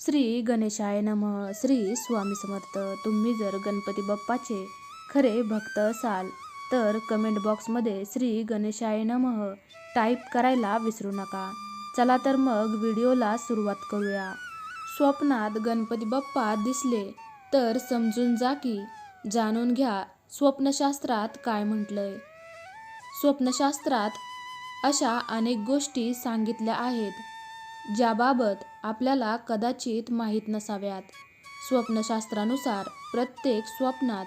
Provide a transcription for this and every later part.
श्री गणेशाय नमः. श्री स्वामी समर्थ तुम्ही जर गणपती बाप्पाचे खरे भक्त असाल तर कमेंट बॉक्समध्ये श्री गणेशाय नमः टाईप करायला विसरू नका. चला तर मग व्हिडिओला सुरुवात करूया. स्वप्नात गणपती बाप्पा दिसले तर समजून जा की जाणून घ्या स्वप्नशास्त्रात काय म्हटलंय. स्वप्नशास्त्रात अशा अनेक गोष्टी सांगितल्या आहेत. ज्याबाबत आपल्याला कदाचित माहीत नसाव्यात. स्वप्नशास्त्रानुसार प्रत्येक स्वप्नात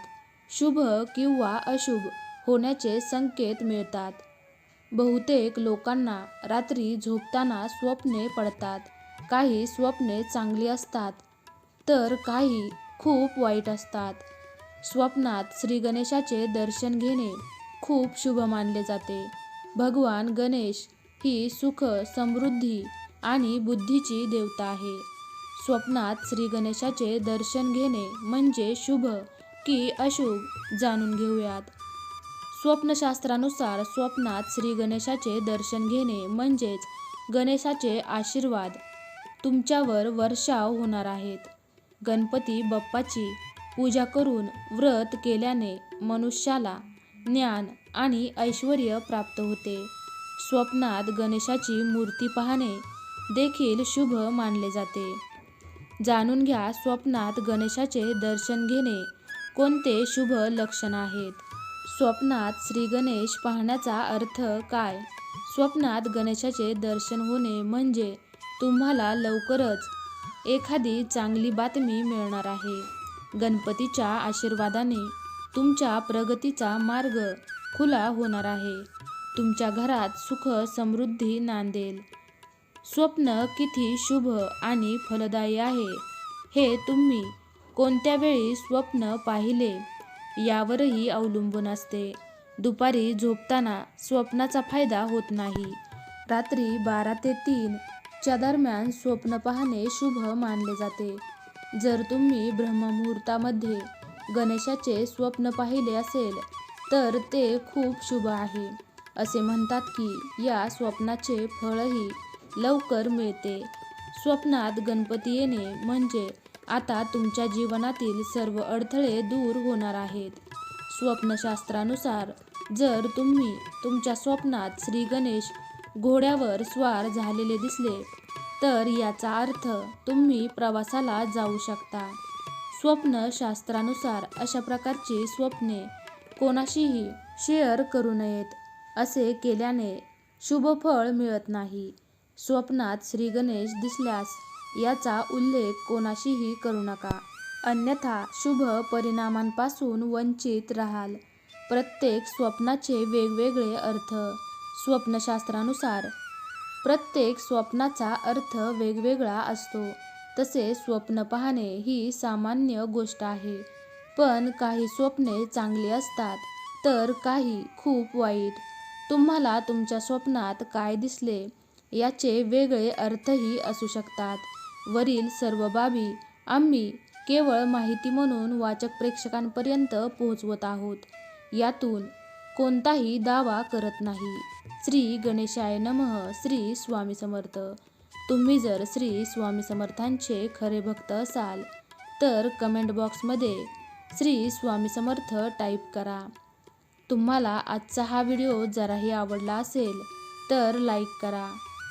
शुभ किंवा अशुभ होण्याचे संकेत मिळतात. बहुतेक लोकांना रात्री झोपताना स्वप्ने पडतात. काही स्वप्ने चांगली असतात तर काही खूप वाईट असतात. स्वप्नात श्री गणेशाचे दर्शन घेणे खूप शुभ मानले जाते. भगवान गणेश ही सुख समृद्धी आणि बुद्धीची देवता आहे. स्वप्नात श्री गणेशाचे दर्शन घेणे म्हणजे शुभ की अशुभ जाणून घेऊयात. स्वप्नशास्त्रानुसार स्वप्नात श्री गणेशाचे दर्शन घेणे म्हणजेच गणेशाचे आशीर्वाद. तुमच्यावर वर्षाव होणार आहेत. गणपती बाप्पाची पूजा करून व्रत केल्याने मनुष्याला ज्ञान आणि ऐश्वर प्राप्त होते. स्वप्नात गणेशाची मूर्ती पाहणे देखील शुभ मानले जाते. जाणून घ्या स्वप्नात गणेशाचे दर्शन घेणे. कोणते शुभ लक्षण आहेत? स्वप्नात श्री गणेश पाहण्याचा अर्थ काय? स्वप्नात गणेशाचे दर्शन होणे म्हणजे तुम्हाला लवकरच एखादी चांगली बातमी मिळणार आहे. गणपतीच्या आशीर्वादाने तुमच्या प्रगतीचा मार्ग खुला होणार आहे. तुमच्या घरात सुख समृद्धी नांदेल. स्वप्न किती शुभ आणि फलदायी आहे हे तुम्ही कोणत्या वेळी स्वप्न पाहिले? यावरही अवलंबून असते. दुपारी झोपताना स्वप्नाचा फायदा होत नाही. रात्री बारा ते तीन च्या दरम्यान स्वप्न पाहणे शुभ मानले जाते. जर तुम्ही ब्रह्ममुहूर्तामध्ये गणेशाचे स्वप्न पाहिले असेल तर ते खूप शुभ आहे. असे म्हणतात की या स्वप्नाचे फळही लवकर मिळते. स्वप्नात गणपती येणे म्हणजे आता तुमच्या जीवनातील सर्व अडथळे दूर होणार आहेत. स्वप्नशास्त्रानुसार जर तुम्ही तुमच्या स्वप्नात श्री गणेश घोड्यावर स्वार झालेले दिसले तर याचा अर्थ तुम्ही प्रवासाला जाऊ शकता. स्वप्नशास्त्रानुसार अशा प्रकारची स्वप्ने कोणाशीही शेअर करू नयेत असे केल्याने शुभफळ मिळत नाही. स्वप्नात श्री गणेश दिसल्यास याचा उल्लेख कोणाशीही करू नका. अन्यथा शुभ परिणामांपासून वंचित राहाल. प्रत्येक स्वप्नाचे वेगवेगळे अर्थ. स्वप्नशास्त्रानुसार प्रत्येक स्वप्नाचा अर्थ वेगवेगळा असतो. तसे स्वप्न पाहणे ही सामान्य गोष्ट आहे. पण काही स्वप्ने चांगली असतात तर काही खूप वाईट. तुम्हाला तुमच्या स्वप्नात काय दिसले याचे वेगळे अर्थही असू शकतात. वरील सर्व बाबी आम्ही केवळ माहिती म्हणून वाचक प्रेक्षकांपर्यंत पोहोचवत आहोत. यातून कोणताही दावा करत नाही. श्री गणेशाय नमः श्री स्वामी समर्थ. तुम्ही जर श्री स्वामी समर्थांचे खरे भक्त असाल तर कमेंट बॉक्समध्ये श्री स्वामी समर्थ टाईप करा. तुम्हाला आजचा हा व्हिडिओ जराही आवडला असेल तर लाईक करा.